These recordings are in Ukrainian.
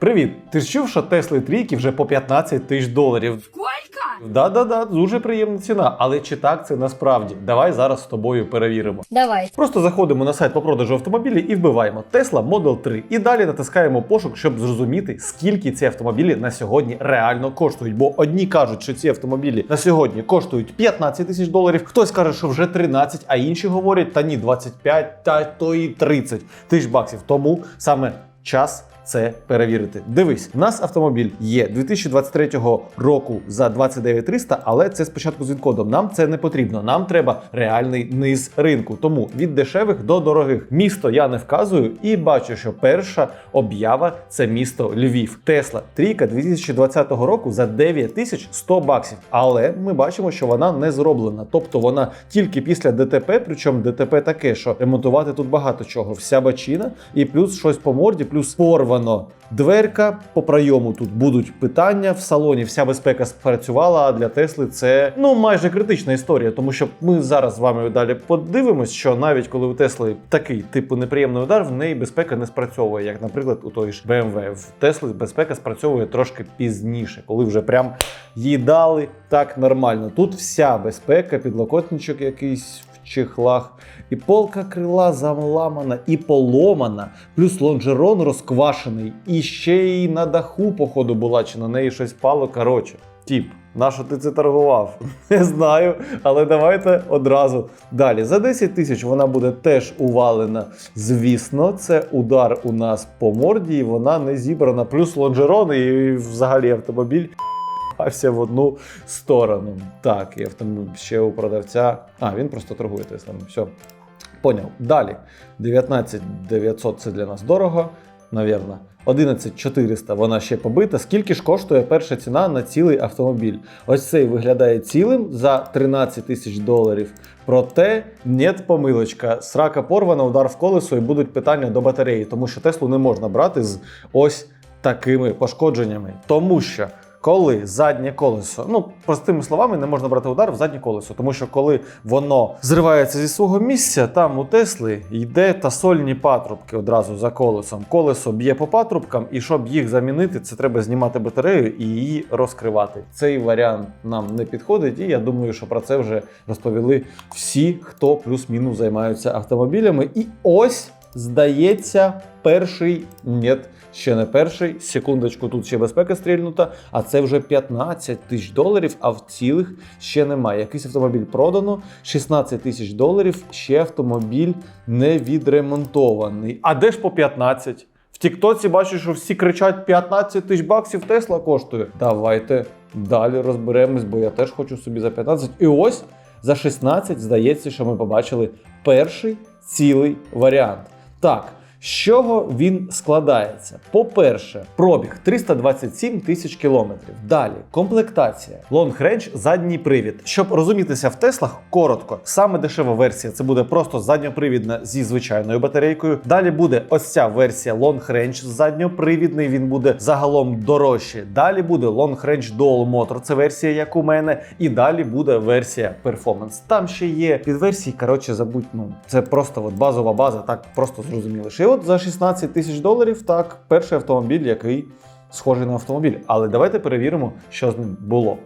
Привіт! Ти ж чув, що Тесли трійки вже по 15 тисяч доларів? Сколько? Да-да-да, дуже приємна ціна. Але чи так це насправді? Давай зараз з тобою перевіримо. Давай. Просто заходимо на сайт по продажу автомобілів і вбиваємо Tesla Model 3. І далі натискаємо пошук, щоб зрозуміти, скільки ці автомобілі на сьогодні реально коштують. Бо одні кажуть, що ці автомобілі на сьогодні коштують 15 тисяч доларів, хтось каже, що вже 13, а інші говорять, та ні, 25, та то і 30 тисяч баксів. Тому саме час. Це перевірити. Дивись, у нас автомобіль є 2023 року за 29300, але це спочатку з відкодом. Нам це не потрібно. Нам треба реальний низ ринку. Тому від дешевих до дорогих. Місто я не вказую і бачу, що перша об'ява це місто Львів. Тесла трійка 2020 року за 9100 баксів. Але ми бачимо, що вона не зроблена. Тобто вона тільки після ДТП, причому ДТП таке, що ремонтувати тут багато чого. Вся бачина і плюс щось по морді, плюс порвано. Дверка по прийому тут будуть питання в салоні. Вся безпека спрацювала. А для Тесли це ну майже критична історія, тому що ми зараз з вами далі подивимось, що навіть коли у Тесли такий типу неприємний удар, в неї безпека не спрацьовує, як, наприклад, у той ж BMW. В Тесли безпека спрацьовує трошки пізніше, коли вже прям їй дали так нормально. Тут вся безпека, підлокотничок якийсь в чехлах, і полка крила заламана і поломана, плюс лонжерон розквашений, і ще й на даху, походу, була, чи на неї щось пало. Коротше, тіп. На що ти це торгував? Не знаю, але давайте одразу далі. За 10 тисяч вона буде теж увалена. Звісно, це удар у нас по морді, і вона не зібрана. Плюс лонжерон і взагалі автомобіль в одну сторону. Так, і автомобіль ще у продавця. А, він просто торгує Теслами. Все. Поняв. Далі. 19 900 це для нас дорого, навірно. 11 400 вона ще побита. Скільки ж коштує перша ціна на цілий автомобіль? Ось цей виглядає цілим за 13 тисяч доларів. Проте нет помилочка. Срака порвана, удар в колесо і будуть питання до батареї, тому що Теслу не можна брати з ось такими пошкодженнями. Тому що коли заднє колесо, ну простими словами, не можна брати удар в заднє колесо, тому що коли воно зривається зі свого місця, там у Тесли йде тасольні патрубки одразу за колесом. Колесо б'є по патрубкам, і щоб їх замінити, це треба знімати батарею і її розкривати. Цей варіант нам не підходить, і я думаю, що про це вже розповіли всі, хто плюс-мінус займаються автомобілями. І ось здається, перший ні, ще не перший. Секундочку, тут ще безпека стрільнута, а це вже 15 тисяч доларів, а в цілих ще немає. Якийсь автомобіль продано, 16 тисяч доларів, ще автомобіль не відремонтований. А де ж по 15? В Тіктоці бачу, що всі кричать 15 тисяч баксів Тесла коштує. Давайте далі розберемось, бо я теж хочу собі за 15. І ось за 16 здається, що ми побачили перший цілий варіант. Так. З чого він складається? По-перше, пробіг 327 тисяч кілометрів. Далі комплектація. Range задній привід. Щоб розумітися в Теслах, коротко, саме дешева версія це буде просто задньопривідна зі звичайною батарейкою. Далі буде ось ця версія Range задньопривідний. Він буде загалом дорожче. Далі буде Range Dual Motor, це версія, як у мене. І далі буде версія Performance. Там ще є підверсії. Коротше, забудь, ну це просто от базова база, так просто зрозуміло. От за 16 тисяч доларів, так, перший автомобіль, який схожий на автомобіль. Але давайте перевіримо, що з ним було.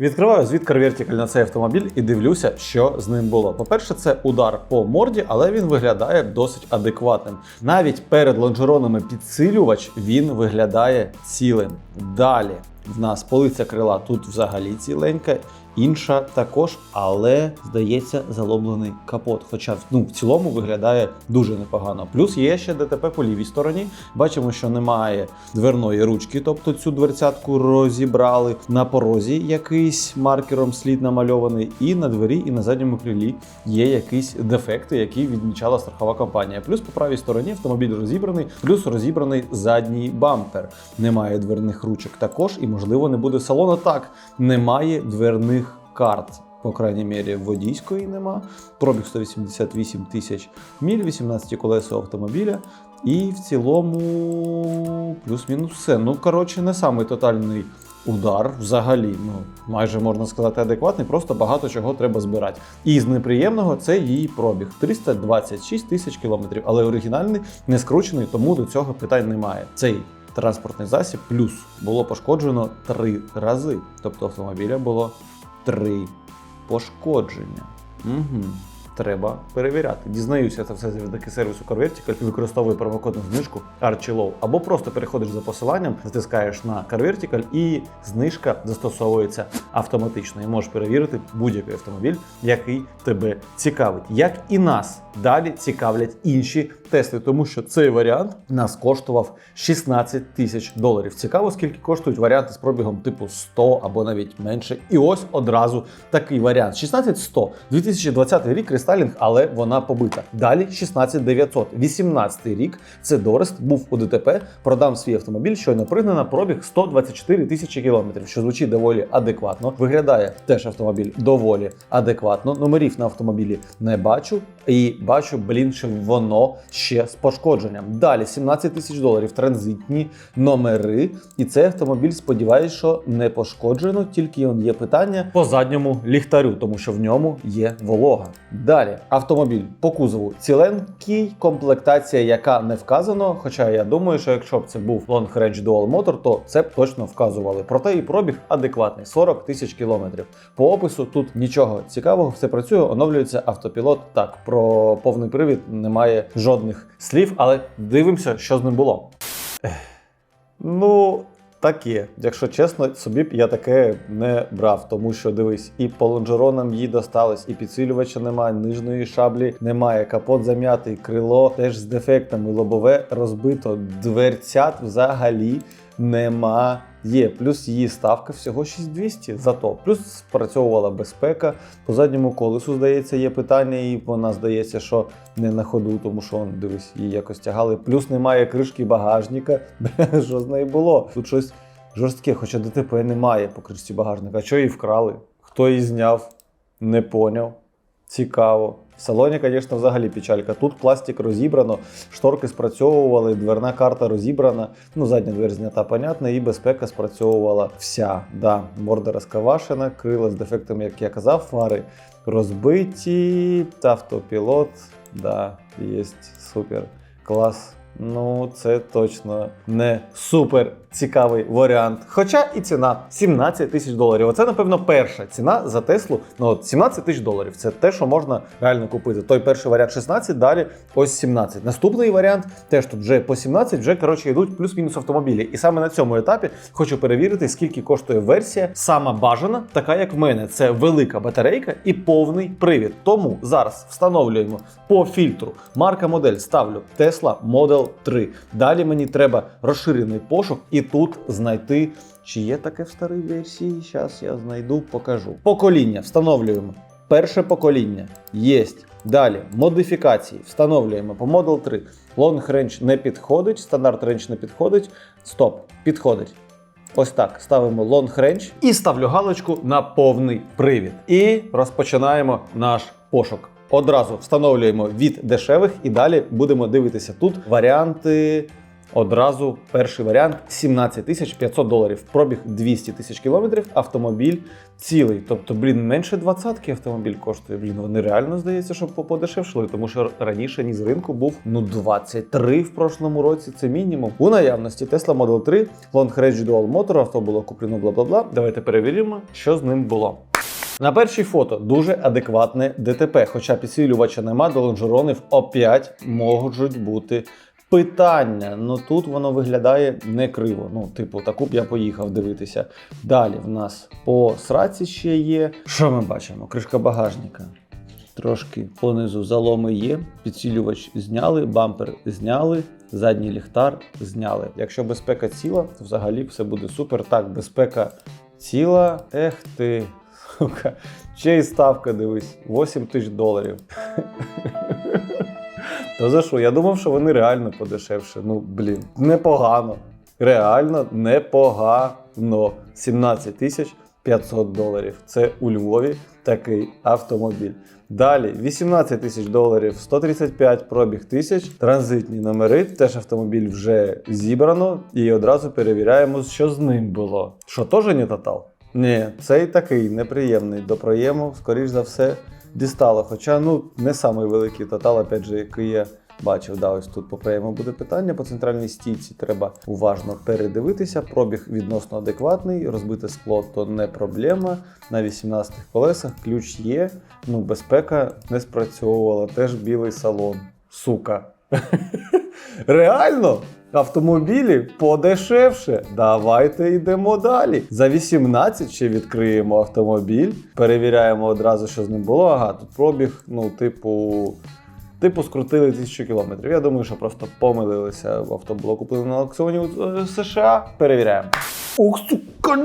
Відкриваю звідкар Vertical на цей автомобіль і дивлюся, що з ним було. По-перше, це удар по морді, але він виглядає досить адекватним. Навіть перед лонжеронами підсилювач він виглядає цілим. Далі в нас полиця крила тут взагалі ціленька. Інша також, але здається, заломлений капот. Хоча ну, в цілому виглядає дуже непогано. Плюс є ще ДТП по лівій стороні. Бачимо, що немає дверної ручки, тобто цю дверцятку розібрали. На порозі якийсь маркером слід намальований, і на двері, і на задньому крилі є якісь дефекти, які відмічала страхова компанія. Плюс по правій стороні автомобіль розібраний, плюс розібраний задній бампер. Немає дверних ручок також, і можливо не буде салону. Так, немає дверних карт. По крайній мірі, водійської нема. Пробіг 188 тисяч міль, 18 колеса автомобіля. І в цілому плюс-мінус все. Ну, коротше, не самий тотальний удар взагалі. Ну, майже можна сказати, адекватний, просто багато чого треба збирати. І з неприємного це її пробіг 326 тисяч кілометрів, але оригінальний не скручений, тому до цього питань немає. Цей транспортний засіб, плюс було пошкоджено три рази. Тобто автомобіля було три пошкодження. Угу. Треба перевіряти. Дізнаюся це все завдяки сервісу CarVertical і використовую промокодну знижку ArchieLow. Або просто переходиш за посиланням, затискаєш на CarVertical і знижка застосовується автоматично. І можеш перевірити будь-який автомобіль, який тебе цікавить. Як і нас далі цікавлять інші тести, тому що цей варіант нас коштував 16 тисяч доларів. Цікаво, скільки коштують варіанти з пробігом типу 100 або навіть менше. І ось одразу такий варіант: 16100, 2020 рік рестайлінг, але вона побита. Далі 16900, 18 рік. Це Дорест, був у ДТП. Продам свій автомобіль, щойно пригнана, пробіг 124 тисячі кілометрів, що звучить доволі адекватно. Виглядає теж автомобіль доволі адекватно. Номерів на автомобілі не бачу. І бачу, блін, що воно ще з пошкодженням. Далі 17 тисяч доларів транзитні номери. І цей автомобіль, сподіваюся, що не пошкоджено, тільки є питання по задньому ліхтарю, тому що в ньому є волога. Далі автомобіль по кузову ціленький, комплектація, яка не вказано. Хоча я думаю, що якщо б це був Long Range Dual Motor, то це б точно вказували. Проте і пробіг адекватний 40 тисяч кілометрів. По опису тут нічого цікавого, все працює, оновлюється автопілот. Так, про повний привід немає жодних слів, але дивимося, що з ним було. Ех, Ну, таке. Якщо чесно, собі б я таке не брав, тому що дивись, і по лонжеронам їй досталось, і підсилювача немає, нижньої шаблі немає, капот зам'ятий, крило теж з дефектами, лобове розбито, дверцят взагалі нема. Є, плюс її ставка всього 6200 зато. Плюс спрацьовувала безпека. По задньому колесу, здається, є питання, і вона здається, що не на ходу, тому що дивись, її якось тягали. Плюс немає кришки багажника. Що з нею було? Тут щось жорстке, хоча ДТП немає по кришці багажника. А що її вкрали? Хто її зняв? Не поняв. Цікаво. Салоні, звісно, взагалі печалька. Тут пластик розібрано, шторки спрацьовували, дверна карта розібрана. Ну, задня двері знята, понятно, і безпека спрацьовувала вся. Да, морда розкавашена, крила з дефектами, як я казав, фари розбиті, автопілот, да, є супер клас. Ну, це точно не супер цікавий варіант. Хоча і ціна 17 тисяч доларів. Оце, напевно, перша ціна за Теслу. Ну, от 17 тисяч доларів. Це те, що можна реально купити. Той перший варіант 16, далі ось 17. Наступний варіант теж тут вже по 17, вже коротше йдуть плюс-мінус автомобілі. І саме на цьому етапі хочу перевірити, скільки коштує версія, сама бажана, така як в мене. Це велика батарейка і повний привід. Тому зараз встановлюємо по фільтру. Марка модель ставлю Tesla Model 3. Далі мені треба розширений пошук і тут знайти, чи є таке в старій версії. Зараз я знайду, покажу. Покоління встановлюємо. Перше покоління є. Далі модифікації встановлюємо по Model 3. Long Range не підходить, стандарт Range не підходить. Стоп, підходить. Ось так ставимо Long Range і ставлю галочку на повний привід. І розпочинаємо наш пошук. Одразу встановлюємо від дешевих і далі будемо дивитися тут варіанти. Одразу перший варіант 17 тисяч 500 доларів. Пробіг 200 тисяч кілометрів. Автомобіль цілий. Тобто, блін, менше двадцятки автомобіль коштує. Блін, вони реально здається, що по- подешевшили, тому що раніше ні з ринку був ну 23 в прошлому році. Це мінімум. У наявності Tesla Model 3, Long Range Dual Motor, авто було куплено, бла бла бла. Давайте перевіримо, що з ним було. На першій фото дуже адекватне ДТП, хоча підсилювача нема, до лонжеронів опять можуть бути питання. Ну тут воно виглядає не криво. Ну, типу, таку б я поїхав дивитися. Далі в нас по сраці ще є. Що ми бачимо? Кришка багажника. Трошки понизу заломи є, підсилювач зняли, бампер зняли, задній ліхтар зняли. Якщо безпека ціла, то взагалі все буде супер. Так, безпека ціла. Ех ти, сука. Ще й ставка, дивись, 8 тисяч доларів. То за що? Я думав, що вони реально подешевше. Ну, блін, непогано. Реально непогано. 17 тисяч 500 доларів. Це у Львові такий автомобіль. Далі 18 тисяч доларів, 135 пробіг тисяч, транзитні номери. Теж автомобіль вже зібрано. І одразу перевіряємо, що з ним було. Що теж не тотал? Ні, цей такий неприємний до проєму, скоріш за все, дістало. Хоча ну не самий великий тотал, опять же, який я бачив, да, ось тут по прямому буде питання. По центральній стійці треба уважно передивитися. Пробіг відносно адекватний, розбите скло то не проблема. На 18 колесах ключ є. Ну, безпека не спрацьовувала. Теж білий салон. Сука. Реально? Автомобілі подешевше. Давайте йдемо далі. За 18 ще відкриємо автомобіль. Перевіряємо одразу, що з ним було. Ага, тут пробіг, ну, типу. Типу, скрутили 1000 кілометрів. Я думаю, що просто помилилися в автоблоку куплено на аукціоні у е, США. Перевіряємо. Ух, сука,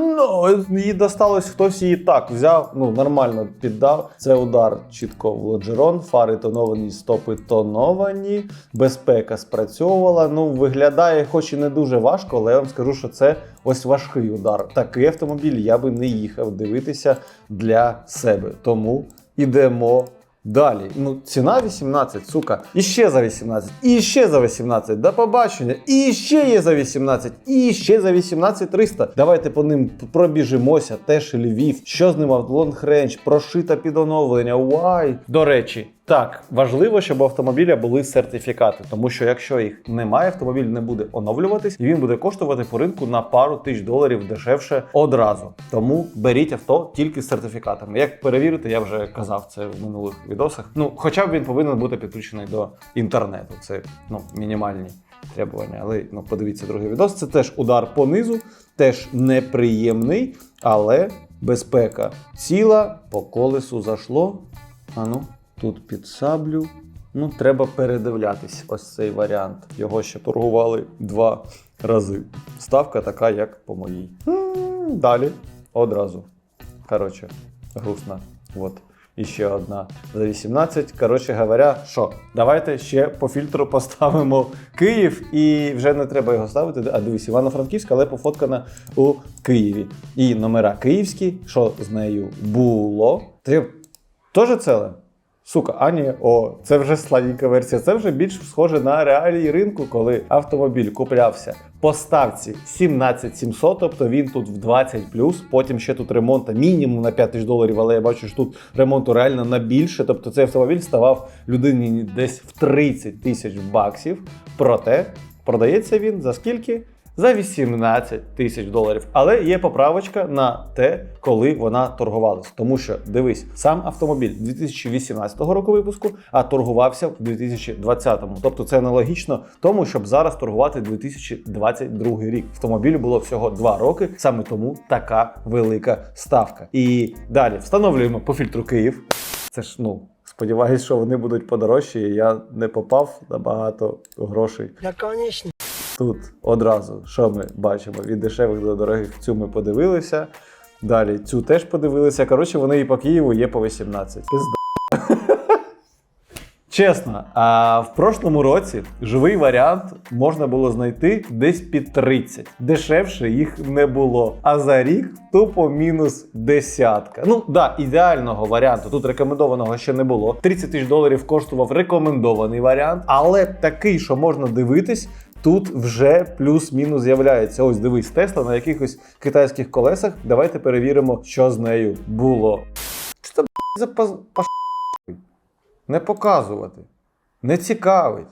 їй досталось, хтось її так взяв, ну нормально піддав. Це удар чітко в лоджерон, фари тоновані, стопи тоновані, безпека спрацьовувала. Ну, виглядає, хоч і не дуже важко, але я вам скажу, що це ось важкий удар. Такий автомобіль я би не їхав дивитися для себе. Тому ідемо Далі, ну ціна 18, сука. І ще за 18, і ще за 18, до побачення, і ще є за 18, і ще за 18 300. Давайте по ним пробіжимося. Теж Львів, що з ним лонг рейндж, прошита під оновлення. Вай. До речі, так важливо, щоб у автомобіля були сертифікати, тому що якщо їх немає, автомобіль не буде оновлюватись, і він буде коштувати по ринку на пару тисяч доларів дешевше одразу. Тому беріть авто тільки з сертифікатами. Як перевірити, я вже казав це в минулих відосах. Ну, хоча б він повинен бути підключений до інтернету. Це ну мінімальні требування. Але ну подивіться другий відос. Це теж удар по низу, теж неприємний, але безпека ціла по колесу зайшло. А ну. Тут під саблю. Ну, треба передивлятись ось цей варіант. Його ще торгували два рази. Ставка така, як по моїй. Далі одразу. Коротше, грустно. От. І ще одна за 18. Коротше говоря, що? Давайте ще по фільтру поставимо Київ, і вже не треба його ставити. А дивись, Івано-Франківська, але пофоткана у Києві. І номера київські, що з нею було. Ти теж ціле? Сука, а ні, о, це вже сладенька версія. Це вже більш схоже на реалії ринку, коли автомобіль куплявся по ставці 17700, тобто він тут в 20 потім ще тут ремонту мінімум на 5 тисяч доларів, але я бачу, що тут ремонту реально на більше. Тобто цей автомобіль ставав людині десь в 30 тисяч баксів. Проте продається він за скільки? За 18 тисяч доларів. Але є поправочка на те, коли вона торгувалась. Тому що дивись, сам автомобіль 2018 року випуску, а торгувався в 2020. Тобто це аналогічно тому, щоб зараз торгувати 2022 рік. Автомобілю було всього 2 роки, саме тому така велика ставка. І далі встановлюємо по фільтру Київ. Це ж ну. Сподіваюсь, що вони будуть подорожчі. Я не попав на багато грошей. Да, конечно. Тут одразу, що ми бачимо від дешевих до дорогих, цю ми подивилися. Далі цю теж подивилися. Коротше, вони і по Києву є по 18. Пизда. Чесно, а в прошлому році живий варіант можна було знайти десь під 30. Дешевше їх не було. А за рік тупо мінус десятка. Ну да, ідеального варіанту тут рекомендованого ще не було. 30 тисяч доларів коштував рекомендований варіант, але такий, що можна дивитись. Тут вже плюс-мінус з'являється. Ось дивись, Тесла на якихось китайських колесах. Давайте перевіримо, що з нею було. Що це за паз... Не показувати. Не цікавить.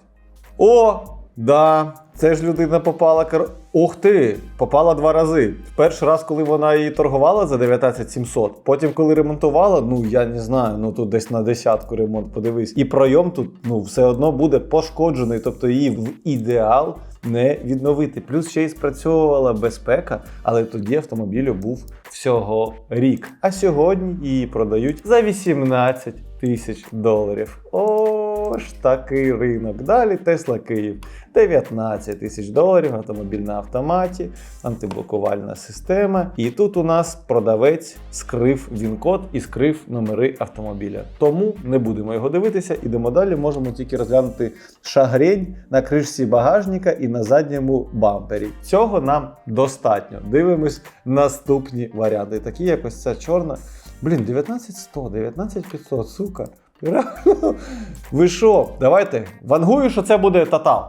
О, да, це ж людина попала. кор- Ух ти! Попала два рази. Перший раз, коли вона її торгувала за 19700, потім, коли ремонтувала, ну я не знаю, ну тут десь на десятку ремонт, подивись. І пройом тут ну все одно буде пошкоджений, тобто її в ідеал не відновити. Плюс ще й спрацьовувала безпека, але тоді автомобілю був всього рік. А сьогодні її продають за 18 тисяч доларів. О, ж такий ринок. Далі Тесла Київ 19 тисяч доларів, автомобіль на автоматі, антиблокувальна система. І тут у нас продавець скрив він-код і скрив номери автомобіля. Тому не будемо його дивитися. Ідемо далі. Можемо тільки розглянути шагрень на кришці багажника і на задньому бампері. Цього нам достатньо. Дивимось наступні варіанти. Такі як ось ця чорна. Блін, 19100, 19500, сука. Ви що? Давайте. Вангую, що це буде тотал.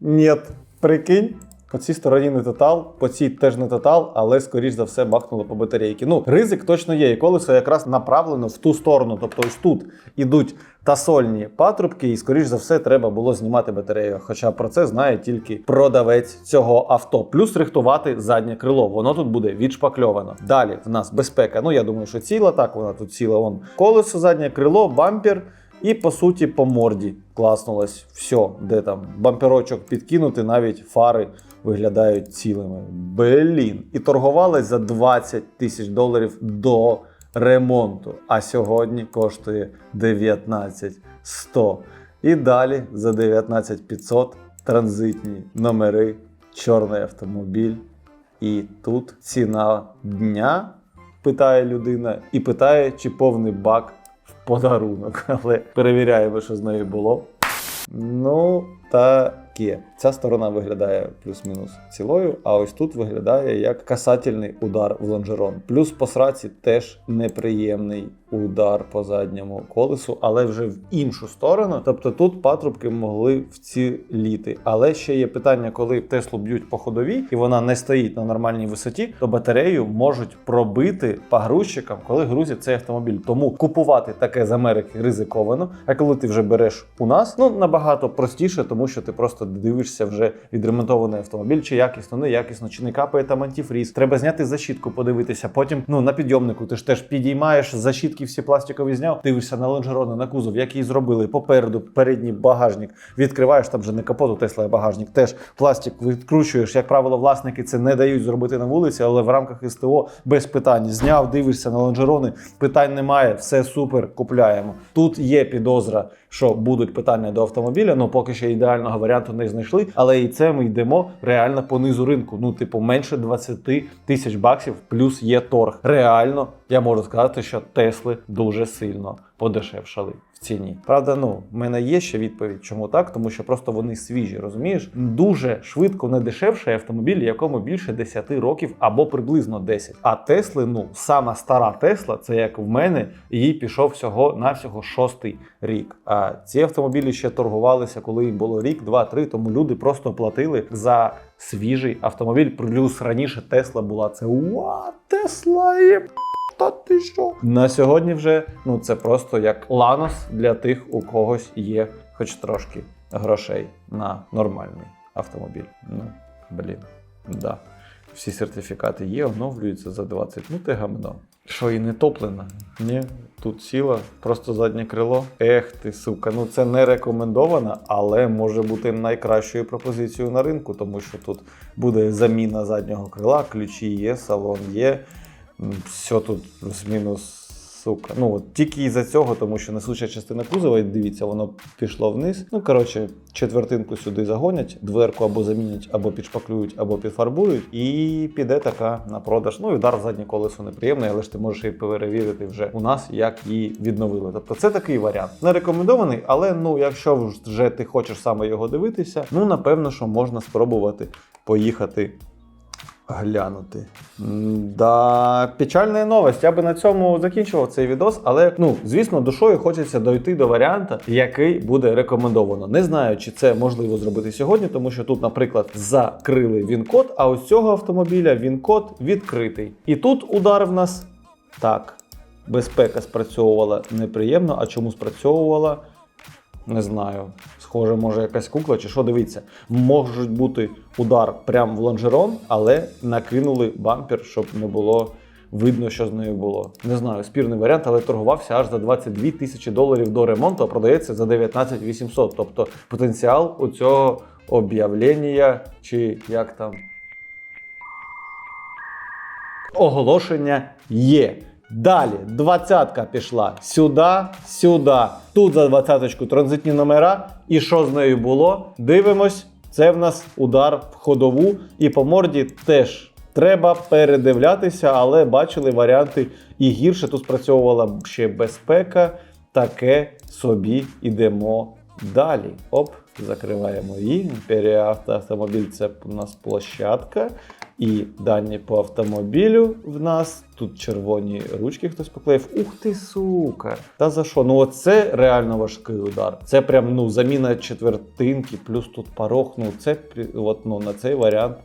Ні, прикинь. По цій стороні не тотал, по цій теж не тотал, але скоріш за все бахнуло по батарейки. Ну, ризик точно є, і колесо якраз направлено в ту сторону. Тобто ось тут ідуть тасольні патрубки, і скоріш за все треба було знімати батарею. Хоча про це знає тільки продавець цього авто. Плюс рихтувати заднє крило. Воно тут буде відшпакльовано. Далі в нас безпека. Ну я думаю, що ціла так. Вона тут ціла. Вон колесо, заднє крило, бампер. І по суті по морді класнулось все, де там бамперочок підкинути, навіть фари виглядають цілими. Блін. І торгувалась за 20 тисяч доларів до ремонту. А сьогодні коштує 19 100. І далі за 19 500 транзитні номери, чорний автомобіль. І тут ціна дня, питає людина, і питає, чи повний бак в подарунок. Але перевіряємо, що з нею було. Ну, таке. Ця сторона виглядає плюс-мінус цілою, а ось тут виглядає як касательний удар в лонжерон. Плюс по сраці теж неприємний удар по задньому колесу, але вже в іншу сторону. Тобто тут патрубки могли вціліти. Але ще є питання, коли Теслу б'ють по ходовій і вона не стоїть на нормальній висоті, то батарею можуть пробити погрузчикам, коли грузять цей автомобіль. Тому купувати таке з Америки ризиковано. А коли ти вже береш у нас, ну набагато простіше, тому що ти просто дивишся вже відремонтований автомобіль, чи якісно, не якісно, чи не капає там антифріз. Треба зняти защітку, подивитися. Потім ну на підйомнику ти ж теж підіймаєш защітки, всі пластикові зняв. Дивишся на лонжерони, на кузов, як її зробили. Попереду передній багажник. Відкриваєш там вже не капот у Тесла, а багажник. Теж пластик відкручуєш. Як правило, власники це не дають зробити на вулиці, але в рамках СТО без питань. Зняв, дивишся на лонжерони. Питань немає, все супер, купляємо. Тут є підозра, що будуть питання до автомобіля. Ну поки що ідеального варіанту не знайшли. Але і це ми йдемо реально по низу ринку. Ну, типу, менше 20 тисяч баксів, плюс є торг. Реально, я можу сказати, що Тесли дуже сильно подешевшали в ціні. Правда, ну в мене є ще відповідь, чому так, тому що просто вони свіжі, розумієш? Дуже швидко не дешевший автомобіль, якому більше 10 років або приблизно 10. А Тесли, ну сама стара Тесла, це як в мене, їй пішов всього навсього шостий рік. А ці автомобілі ще торгувалися, коли їм було рік, два, три. Тому люди просто платили за свіжий автомобіль. Плюс раніше Тесла була це уа, Тесла є. Та ти що? На сьогодні вже ну це просто як ланос для тих, у когось є хоч трошки грошей на нормальний автомобіль. Ну, блін, да. Всі сертифікати є, оновлюються за 20. Ну ти гамно. Що і не топлена? Ні, тут сіла, просто заднє крило. Ех ти, сука, ну це не рекомендовано, але може бути найкращою пропозицією на ринку, тому що тут буде заміна заднього крила, ключі є, салон є. Все тут плюс-мінус. Сука. Ну от тільки із-за цього, тому що несуча частина кузова, дивіться, воно пішло вниз. Ну коротше, четвертинку сюди загонять, дверку або замінять, або підшпаклюють, або підфарбують, і піде така на продаж. Ну і удар в заднє колесо неприємний, але ж ти можеш і перевірити вже у нас, як її відновили. Тобто це такий варіант. Не рекомендований, але ну, якщо вже ти хочеш саме його дивитися, ну напевно, що можна спробувати поїхати глянути. Да, печальна новость. Я би на цьому закінчував цей відос, але ну, звісно, душою хочеться дойти до варіанта, який буде рекомендовано. Не знаю, чи це можливо зробити сьогодні, тому що тут, наприклад, закрили він-код, а ось цього автомобіля він-код відкритий. І тут удар в нас так. Безпека спрацьовувала неприємно. А чому спрацьовувала? Не знаю. Схоже, може якась кукла чи що дивіться. Можуть бути удар прямо в лонжерон, але накинули бампер, щоб не було видно, що з нею було. Не знаю, спірний варіант, але торгувався аж за 22 тисячі доларів до ремонту, а продається за 19 800. Тобто потенціал у цього об'явлення, чи як там оголошення є. Далі двадцятка пішла сюди, сюди. Тут за двадцяточку транзитні номера. І що з нею було? Дивимось. Це в нас удар в ходову, і по морді теж треба передивлятися, але бачили варіанти і гірше. Тут спрацьовувала ще безпека. Таке собі ідемо далі. Оп, закриваємо її. Імперія автомобіль це у нас площадка. І дані по автомобілю в нас. Тут червоні ручки хтось поклеїв. Ух ти, сука! Та за що? Ну оце реально важкий удар. Це прям ну заміна четвертинки, плюс тут порог. Ну це от, ну, на цей варіант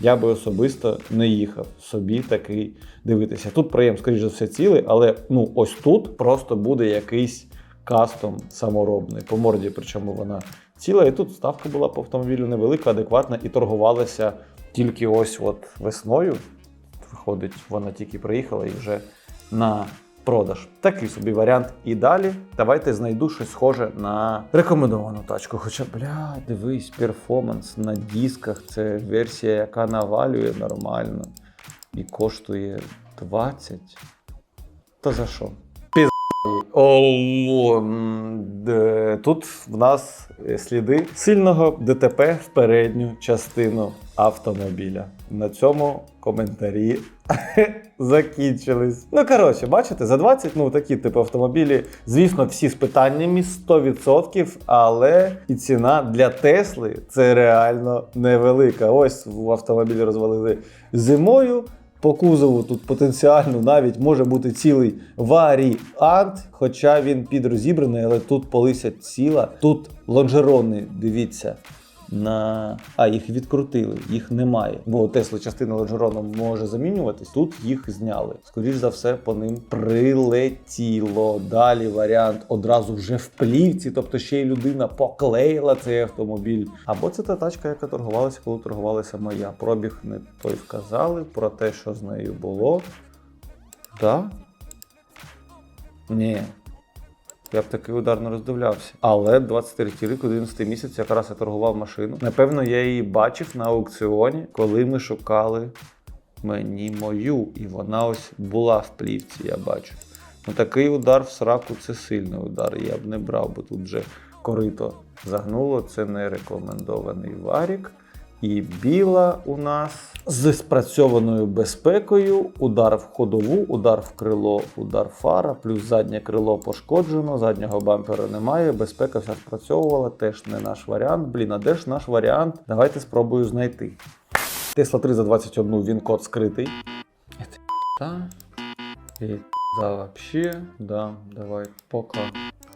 я би особисто не їхав собі такий дивитися. Тут проєм, скоріш за все, цілий, але ну ось тут просто буде якийсь кастом саморобний. По морді, причому вона ціла. І тут ставка була по автомобілю невелика, адекватна і торгувалася тільки ось от весною. Виходить, вона тільки приїхала і вже на продаж. Такий собі варіант. І далі давайте знайду щось схоже на рекомендовану тачку. Хоча, бля, дивись, перформанс на дисках. Це версія, яка навалює нормально і коштує 20. Та за що? Піз... О, Тут в нас е, сліди сильного ДТП в передню частину автомобіля. На цьому коментарі закінчились. Ну коротше, бачите, за 20, ну такі типу автомобілі, звісно, всі з питаннями 100%, але і ціна для Тесли це реально невелика. Ось в автомобілі розвалили зимою. По кузову тут потенціально навіть може бути цілий варіант, хоча він підрозібраний, але тут полися ціла. Тут лонжерони, дивіться. На а їх відкрутили, їх немає. Бо Тесли частина лонжерону може замінюватись. Тут їх зняли. Скоріш за все, по ним прилетіло. Далі варіант одразу вже в плівці, тобто ще й людина поклеїла цей автомобіль. Або це та тачка, яка торгувалася, коли торгувалася моя. Пробіг не той вказали про те, що з нею було. Так? Ні. Я б такий удар не роздивлявся. Але 23 рік, 11 місяць, якраз я торгував машину. Напевно, я її бачив на аукціоні, коли ми шукали мені мою. І вона ось була в плівці, я бачу. Ну такий удар в сраку це сильний удар. Я б не брав, бо тут вже корито загнуло. Це не рекомендований варік. І біла у нас з спрацьованою безпекою, удар в ходову, удар в крило, удар фара, плюс заднє крило пошкоджено, заднього бампера немає. Безпека вся спрацьовувала, теж не наш варіант. Блін, а де ж наш варіант? Давайте спробую знайти. Тесла 3 за 21, він код скритий. Та. І за вообще, да, давай, поки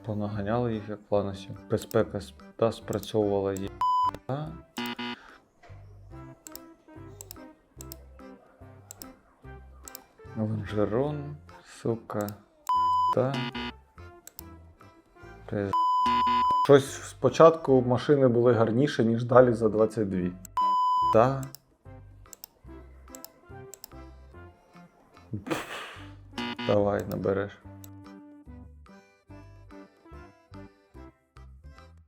понаганяли їх як планосі. Безпека та спрацьовувала є. Лонжерон, сука. Та. Щось спочатку машини були гарніше, ніж далі за 22. Та. Давай, набереш.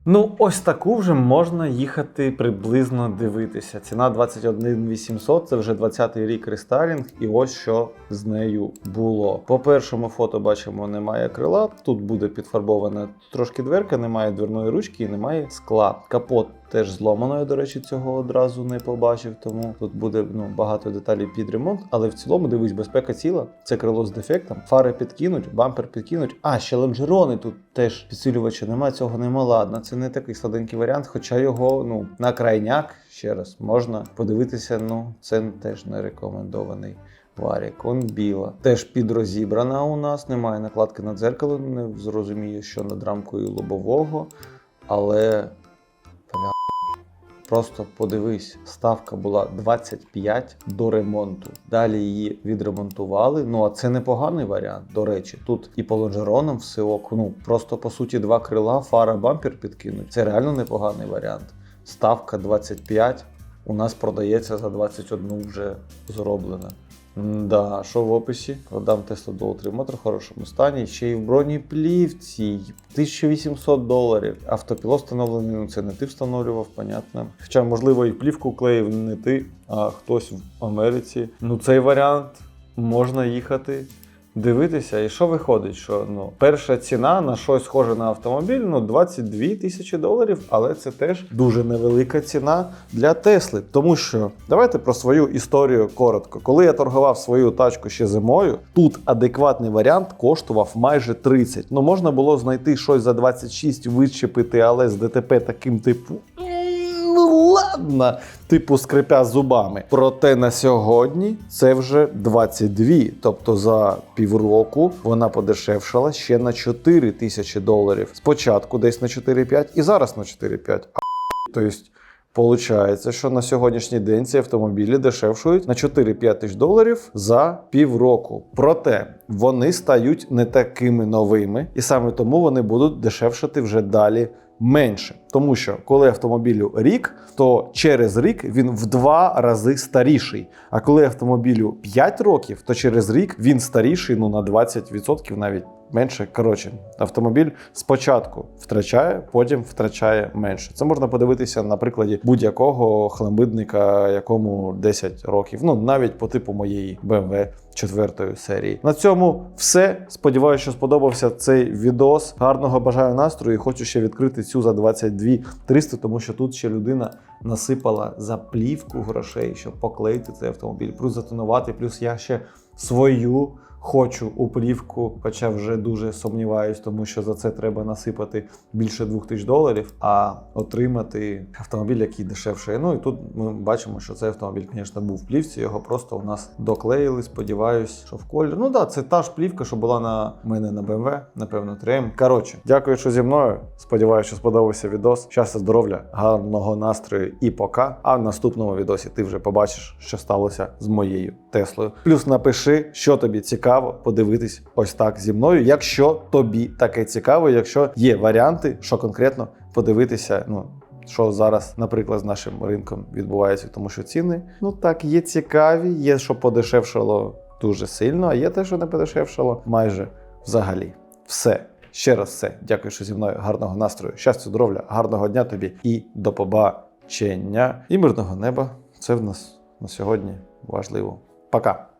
Ну, ось таку вже можна їхати приблизно дивитися. Ціна 21 800, це вже 20-й рік рестайлінг, і ось що з нею було. По першому фото бачимо, немає крила. Тут буде підфарбована трошки дверка, немає дверної ручки і немає скла. Капот теж зломаною, до речі, цього одразу не побачив, тому тут буде ну, багато деталей під ремонт. Але в цілому, дивись, безпека ціла. Це крило з дефектом. Фари підкинуть, бампер підкинуть. А, ще лонжерони тут теж підсилювача немає, цього нема. Ладно, це не такий сладенький варіант, хоча його ну, на крайняк ще раз можна подивитися. Ну, це теж не рекомендований. Варік, он біла. Теж підрозібрана у нас, немає накладки на дзеркало, не зрозумію, що над рамкою лобового. Але просто подивись, ставка була 25 до ремонту. Далі її відремонтували. Ну а це непоганий варіант. До речі, тут і по лонжеронам все ок. Ну просто по суті два крила, фара, бампер підкинуть. Це реально непоганий варіант. Ставка 25 у нас продається за 21 вже зроблена. Да, що в описі? Продам Tesla до 3 мотор в хорошому стані. Ще й в бронеплівці. 1800 доларів. Автопілот встановлений, ну це не ти встановлював, понятно. Хоча, можливо, і плівку клеїв не ти, а хтось в Америці. Ну, цей варіант можна їхати. Дивитися, і що виходить, що ну перша ціна на щось схоже на автомобіль ну 22 тисячі доларів, але це теж дуже невелика ціна для Тесли. Тому що давайте про свою історію коротко. Коли я торгував свою тачку ще зимою, тут адекватний варіант коштував майже 30. Ну можна було знайти щось за 26, вичепити, але з ДТП таким типу. Ну ладно, типу скрипя зубами. Проте на сьогодні це вже 22. Тобто за півроку вона подешевшала ще на 4 тисячі доларів. Спочатку десь на 4,5 і зараз на 4,5. А тобто Получається, що на сьогоднішній день ці автомобілі дешевшують на 4-5 тисяч доларів за півроку. Проте вони стають не такими новими, і саме тому вони будуть дешевшати вже далі менше. Тому що коли автомобілю рік, то через рік він в два рази старіший. А коли автомобілю 5 років, то через рік він старіший ну на 20% навіть менше. Коротше, автомобіль спочатку втрачає, потім втрачає менше. Це можна подивитися на прикладі будь-якого хламидника, якому 10 років. Ну навіть по типу моєї BMW 4 серії. На цьому все. Сподіваюся, що сподобався цей відос. Гарного бажаю настрою. і Хочу ще відкрити цю за 22 300, тому що тут ще людина насипала за плівку грошей, щоб поклеїти цей автомобіль, плюс затонувати. Плюс я ще свою хочу у плівку, хоча вже дуже сумніваюсь, тому що за це треба насипати більше 2000 доларів, а отримати автомобіль, який дешевше. Ну і тут ми бачимо, що цей автомобіль, звісно, був в плівці. Його просто у нас доклеїли. Сподіваюсь, що в колір. Ну да, це та ж плівка, що була на мене на BMW, напевно, 3М. Коротше, дякую, що зі мною. Сподіваюся, що сподобався відос. Щастя, здоров'я, гарного настрою і пока. А в наступному відосі ти вже побачиш, що сталося з моєю Теслою. Плюс напиши, що тобі цікаво подивитись ось так зі мною, якщо тобі таке цікаво, якщо є варіанти, що конкретно подивитися. Ну що зараз, наприклад, з нашим ринком відбувається, тому що ціни ну так є цікаві, є що подешевшало дуже сильно, а є те, що не подешевшало майже взагалі. Все. Ще раз все. Дякую, що зі мною. Гарного настрою, щастя, здоров'я, гарного дня тобі і до побачення. І мирного неба. Це в нас на сьогодні важливо. Пока.